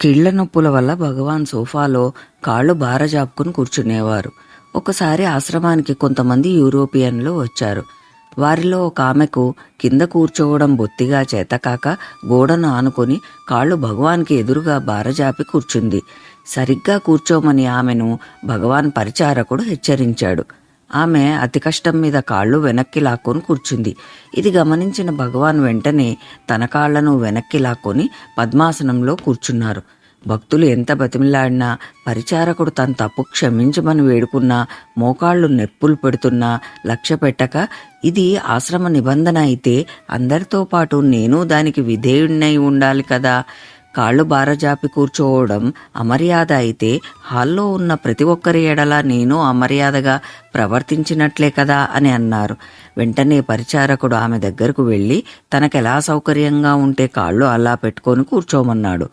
కీళ్ళ నొప్పుల వల్ల భగవాన్ సోఫాలో కాళ్ళు బారజాపుకుని కూర్చునేవారు. ఒకసారి ఆశ్రమానికి కొంతమంది యూరోపియన్లు వచ్చారు. వారిలో ఒక ఆమెకు కింద కూర్చోవడం బొత్తిగా చేతకాక గోడను ఆనుకొని కాళ్ళు భగవాన్కి ఎదురుగా బారజాపి కూర్చుంది. సరిగ్గా కూర్చోమని ఆమెను భగవాన్ పరిచారకుడు హెచ్చరించాడు. ఆమె అతి కష్టం మీద కాళ్ళు వెనక్కి లాక్కొని కూర్చుంది. ఇది గమనించిన భగవాన్ వెంటనే తన కాళ్ళను వెనక్కి లాక్కొని పద్మాసనంలో కూర్చున్నారు. భక్తులు ఎంత బతిమిలాడినా పరిచారకుడు తన తప్పు క్షమించమని వేడుకున్నా మోకాళ్ళు నెప్పులు పెడుతున్నా లక్ష్య పెట్టక ఇది ఆశ్రమ నిబంధన అయితే అందరితో పాటు నేను దానికి విధేయుడినై ఉండాలి కదా. కాళ్ళు బారజాపి కూర్చోవడం అమర్యాద అయితే హాల్లో ఉన్న ప్రతి ఒక్కరి ఎడల నేను అమర్యాదగా ప్రవర్తించినట్లే కదా అని అన్నారు. వెంటనే పరిచారకుడు ఆమె దగ్గరకు వెళ్ళి తనకెలా సౌకర్యంగా ఉంటే కాళ్ళు అలా పెట్టుకొని కూర్చోమన్నాడు.